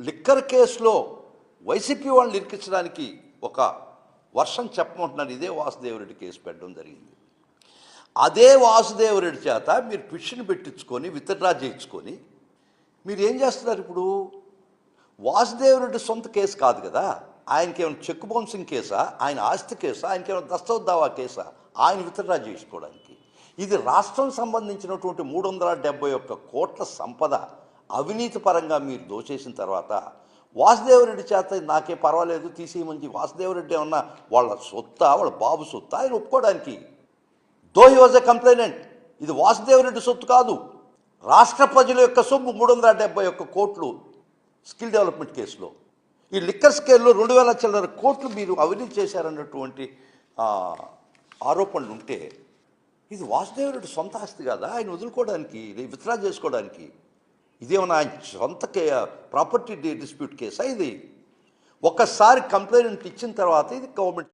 Liquor కేసులో YCP వాళ్ళని ఇరికించడానికి ఒక వర్షం చెప్పమంటున్నారు. ఇదే వాసుదేవరెడ్డి కేసు పెట్టడం జరిగింది. అదే వాసుదేవరెడ్డి చేత మీరు పిషన్ పెట్టించుకొని విత్డ్రా చేయించుకొని మీరు ఏం చేస్తున్నారు ఇప్పుడు? వాసుదేవరెడ్డి సొంత కేసు కాదు కదా? ఆయనకి ఏమైనా చెక్ బౌన్సింగ్ కేసా? ఆయన ఆస్తి కేసా? ఆయనకి ఏమైనా దస్తోద్దావా కేసా? ఆయన విత్డ్రా చేసుకోవడానికి ఇది రాష్ట్రం సంబంధించినటువంటి మూడు వందల డెబ్బై ఒక్క కోట్ల సంపద. అవినీతి పరంగా మీరు దోచేసిన తర్వాత వాసుదేవరెడ్డి చేత నాకే పర్వాలేదు తీసేయమని వాసుదేవరెడ్డి ఏమన్నా వాళ్ళ సొత్తా వాళ్ళ బాబు సొత్తా? ఆయన ఒప్పుకోవడానికి. Though he was a complainant. ఇది వాసుదేవరెడ్డి సొత్తు కాదు. రాష్ట్ర ప్రజల యొక్క సొమ్ము మూడు వందల డెబ్బై ఒక్క కోట్లు స్కిల్ డెవలప్మెంట్ కేసులో. ఈ లిక్కర్ స్కేల్లో రెండు వేల చిల్లర కోట్లు మీరు అవినీతి చేశారన్నటువంటి ఆరోపణలు ఉంటే ఇది వాసుదేవరెడ్డి సొంత ఆస్తి కాదా? ఆయన వదులుకోవడానికి విత్డ్రా చేసుకోవడానికి. ఇదేమన్నా ఆయన సొంత ప్రాపర్టీ డిస్ప్యూట్ కేసా ఇది? ఒక్కసారి కంప్లైంట్ ఇచ్చిన తర్వాత ఇది గవర్నమెంట్